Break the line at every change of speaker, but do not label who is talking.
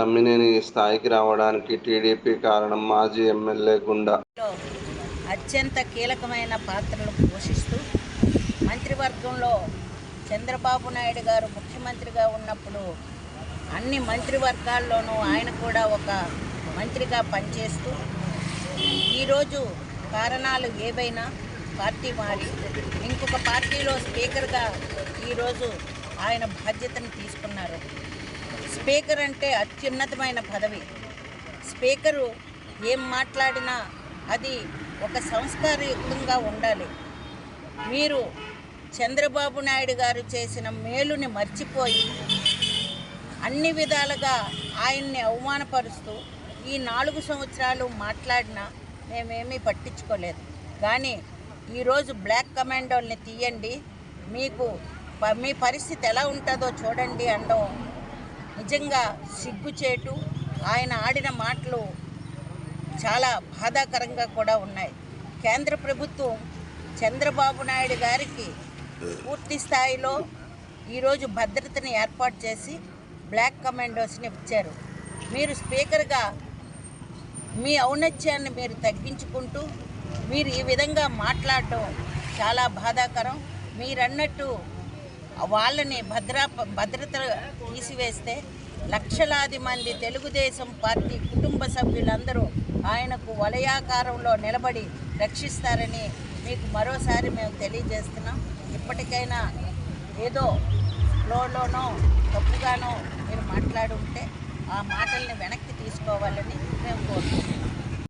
తమ్మినేని స్థాయికి రావడానికి టీడీపీ కారణం మాజీ ఎమ్మెల్యే గుండా.
అత్యంత కీలకమైన పాత్రలు పోషిస్తూ మంత్రివర్గంలో చంద్రబాబు నాయుడు గారు ముఖ్యమంత్రిగా ఉన్నప్పుడు అన్ని మంత్రివర్గాల్లోనూ ఆయన కూడా ఒక మంత్రిగా పనిచేస్తూ ఈరోజు కారణాలు ఏవైనా పార్టీ మారి ఇంకొక పార్టీలో స్పీకర్గా ఈరోజు ఆయన బాధ్యతను తీసుకున్నారు. స్పీకర్ అంటే అత్యున్నతమైన పదవి. స్పీకరు ఏం మాట్లాడినా అది ఒక సంస్కారయుక్తంగా ఉండాలి. మీరు చంద్రబాబు నాయుడు గారు చేసిన మేలుని మర్చిపోయి అన్ని విధాలుగా ఆయన్ని అవమానపరుస్తూ ఈ నాలుగు సంవత్సరాలు మాట్లాడినా మేమేమీ పట్టించుకోలేదు. కానీ ఈరోజు బ్లాక్ కమాండోల్ని తీయండి. మీకు ప- మీ పరిస్థితి ఎలా ఉంటుందో చూడండి అనడం నిజంగా సిగ్గుచేటు ఆయన ఆడిన మాటలు చాలా బాధాకరంగా కూడా ఉన్నాయి. కేంద్ర ప్రభుత్వం చంద్రబాబు నాయుడు గారికి పూర్తి స్థాయిలో ఈరోజు భద్రతని ఏర్పాటు చేసి బ్లాక్ కమాండోస్ని ఇచ్చారు. మీరు స్పీకర్గా మీ ఔన్నత్యాన్ని మీరు తగ్గించుకుంటూ మీరు ఈ విధంగా మాట్లాడటం చాలా బాధాకరం. మీరన్నట్టు వాళ్ళని భద్ర భద్రత తీసివేస్తే లక్షలాది మంది తెలుగుదేశం పార్టీ కుటుంబ సభ్యులందరూ ఆయనకు వలయాకారంలో నిలబడి రక్షిస్తారని మీకు మరోసారి మేము తెలియజేస్తున్నాం. ఇప్పటికైనా ఏదో ఫ్లోలోనో తప్పుగానో మీరు మాట్లాడుంటే ఆ మాటల్ని వెనక్కి తీసుకోవాలని మేము కోరుతున్నాం